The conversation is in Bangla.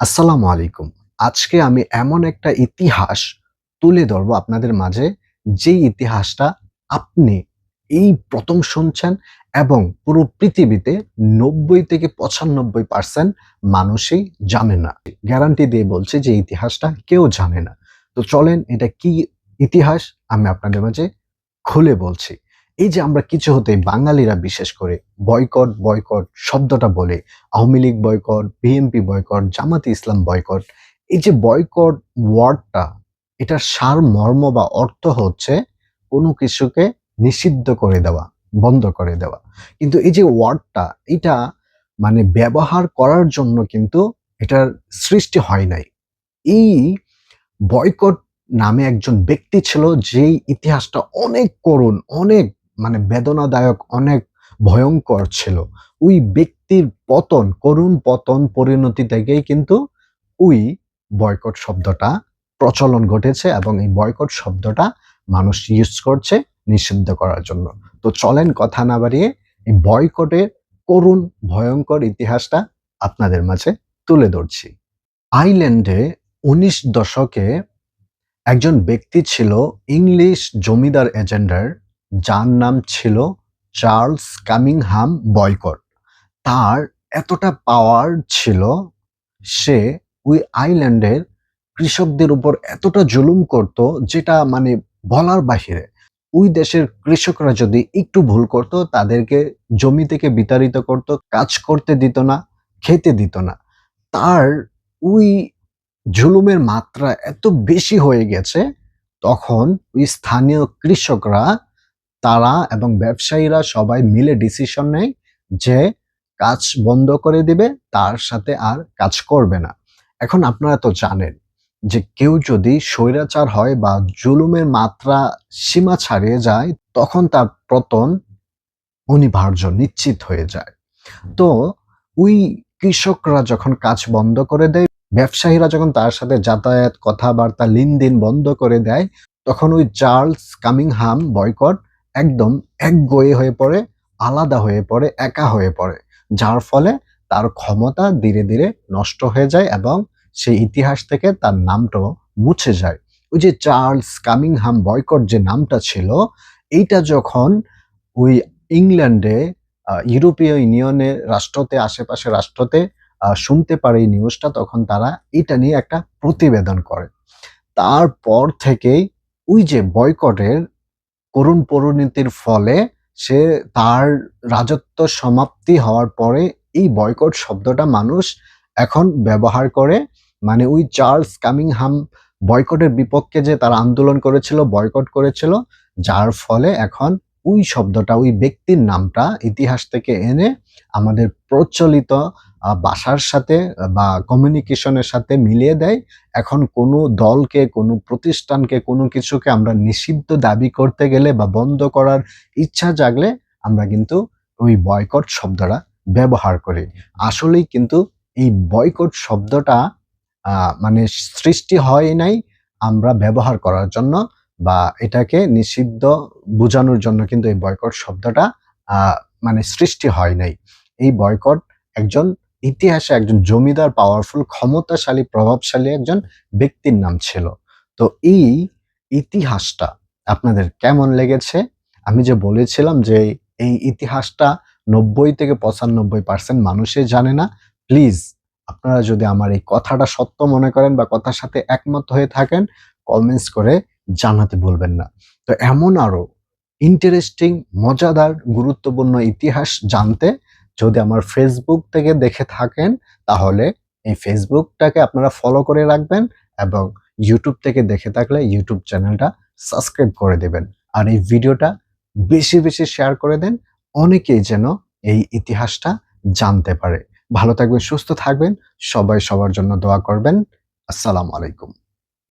আসসালামু আলাইকুম। আজকে আমি এমন একটা ইতিহাস তুলে ধরবো আপনাদের মাঝে, যেই ইতিহাসটা আপনি এই প্রথম শুনছেন এবং পুরো পৃথিবীতে নব্বই থেকে পঁচানব্বই পার্সেন্ট মানুষই জানে না। গ্যারান্টি দিয়ে বলছে যে ইতিহাসটা কেউ জানে না। তো চলেন এটা কি ইতিহাস আমি আপনাদের মাঝে খুলে বলছি। এই যে আমরা কিছু হতে বাঙালিরা বিশেষ করে বয়কট বয়কট শব্দটা বলে, Awami League boycott, BNP boycott, Jamati Islam boycott, এই যে বয়কট ওয়ার্ডটা, এটার সার মর্ম বা অর্থ হচ্ছে কোনো কিছুকে নিষিদ্ধ করে দেওয়া, বন্ধ করে দেওয়া। কিন্তু এই যে ওয়ার্ডটা, এটা মানে ব্যবহার করার জন্য কিন্তু এটার সৃষ্টি হয় নাই। এই বয়কট নামে একজন ব্যক্তি ছিল, যেই ইতিহাসটা অনেক করুণ, অনেক মানে বেদনাদায়ক, অনেক ভয়ঙ্কর ছিল। ওই ব্যক্তির পতন, করুণ পতন পরিণতি থেকেই কিন্তু ওই বয়কট শব্দটা প্রচলন ঘটেছে এবং এই বয়কট শব্দটা মানুষ ইউজ করছে নিষিদ্ধ করার জন্য। তো চলেন কথা না বাড়িয়ে এই বয়কটের করুণ, ভয়ঙ্কর ইতিহাসটা আপনাদের মাঝে তুলে ধরছি। আইল্যান্ডে উনিশ দশকে একজন ব্যক্তি ছিল ইংলিশ জমিদার এজেন্ডার যার নাম ছিল চার্লস কামিংহাম বয়কট। তার এতটা পাওয়ার ছিল সে ওই আইল্যান্ডের কৃষকদের উপর এতটা জুলুম করত যেটা মানে বলার বাহিরে। ওই দেশের কৃষকরা যদি একটু ভুল করত, তাদেরকে জমি থেকে বিতাড়িত করত, কাজ করতে দিত না, খেতে দিত না। তার ওই জুলুমের মাত্রা এত বেশি হয়ে গেছে, তখন ওই স্থানীয় কৃষকরা তারা এবং ব্যবসায়ীরা সবাই মিলে ডিসিশন নেয় যে কাজ বন্ধ করে দিবে, তার সাথে আর কাজ করবে না। এখন আপনারা তো জানেন যে কেউ যদি স্বৈরাচার হয় বা জুলুমের মাত্রা সীমা ছাড়িয়ে যায়, তখন তার পতন অনিবার্য, নিশ্চিত হয়ে যায়। তো ওই কৃষকরা যখন কাজ বন্ধ করে দেয়, ব্যবসায়ীরা যখন তার সাথে যাতায়াত, কথাবার্তা, লেনদেন বন্ধ করে দেয়, তখন ওই চার্লস কামিংহাম বয়কট একদম এক একগয়ে হয়ে পড়ে, আলাদা হয়ে পড়ে, একা হয়ে পড়ে। যার ফলে তার ক্ষমতা ধীরে ধীরে নষ্ট হয়ে যায় এবং সেই ইতিহাস থেকে তার নামটাও মুছে যায়। ওই যে চার্লস কামিংহাম বয়কট যে নামটা ছিল, এইটা যখন ওই ইংল্যান্ডে ইউরোপীয় ইউনিয়নের রাষ্ট্রতে, আশেপাশে রাষ্ট্রতে শুনতে পারে এই নিউজটা, তখন তারা এটা নিয়ে একটা প্রতিবেদন করে। তারপর থেকেই ওই যে বয়কটের করুণ পরিণতির ফলে সে তার রাজত্ব সমাপ্তি হওয়ার পরে এই বয়কট শব্দটা মানুষ এখন ব্যবহার করে। মানে ওই চার্লস কামিংহাম বয়কটের বিপক্ষে যে তারা আন্দোলন করেছিল, বয়কট করেছিল, যার ফলে এখন ওই শব্দটা, ওই ব্যক্তির নামটা ইতিহাস থেকে এনে আমাদের প্রচলিত বাসার সাথে বা কমিউনিকেশনের সাথে মিলিয়ে দেয়। এখন কোনো দলকে, কোনো প্রতিষ্ঠানকে, কোনো কিছুকে আমরা নিষিদ্ধ দাবি করতে গেলে বা বন্ধ করার ইচ্ছা জাগলে আমরা কিন্তু ওই বয়কট শব্দটা ব্যবহার করি। আসলেই কিন্তু এই বয়কট শব্দটা মানে সৃষ্টি হয় নাই আমরা ব্যবহার করার জন্য বা এটাকে নিষিদ্ধ বোঝানোর জন্য কিন্তু এই বয়কট শব্দটা মানে সৃষ্টি হয় নাই। এই বয়কট একজন ইতিহাসে একজন জমিদার পাওয়ারফুল ক্ষমতাশালী, প্রভাবশালী একজন ব্যক্তির নাম ছিল। তো এই ইতিহাসটা আপনাদের কেমন লেগেছে? আমি যে বলেছিলাম যে এই ইতিহাসটা নব্বই থেকে পঁচানব্বই পার্সেন্ট মানুষই জানে না প্লিজ আপনারা যদি আমার এই কথাটা সত্য মনে করেন বা কথার সাথে একমত হয়ে থাকেন কমেন্টস করে জানাতে বলবেন না। তো এমন আরও ইন্টারেস্টিং মজাদার, গুরুত্বপূর্ণ ইতিহাস জানতে যদি আমার ফেসবুক থেকে দেখে থাকেন, তাহলে এই ফেসবুকটাকে আপনারা ফলো করে রাখবেন এবং ইউটিউব থেকে দেখে থাকলে ইউটিউব চ্যানেলটা সাবস্ক্রাইব করে দেবেন। আর এই ভিডিওটা বেশি বেশি শেয়ার করে দেন, অনেকেই যেন এই ইতিহাসটা জানতে পারে। ভালো থাকবেন, সুস্থ থাকবেন, সবাই সবার জন্য দোয়া করবেন। আসসালামু আলাইকুম।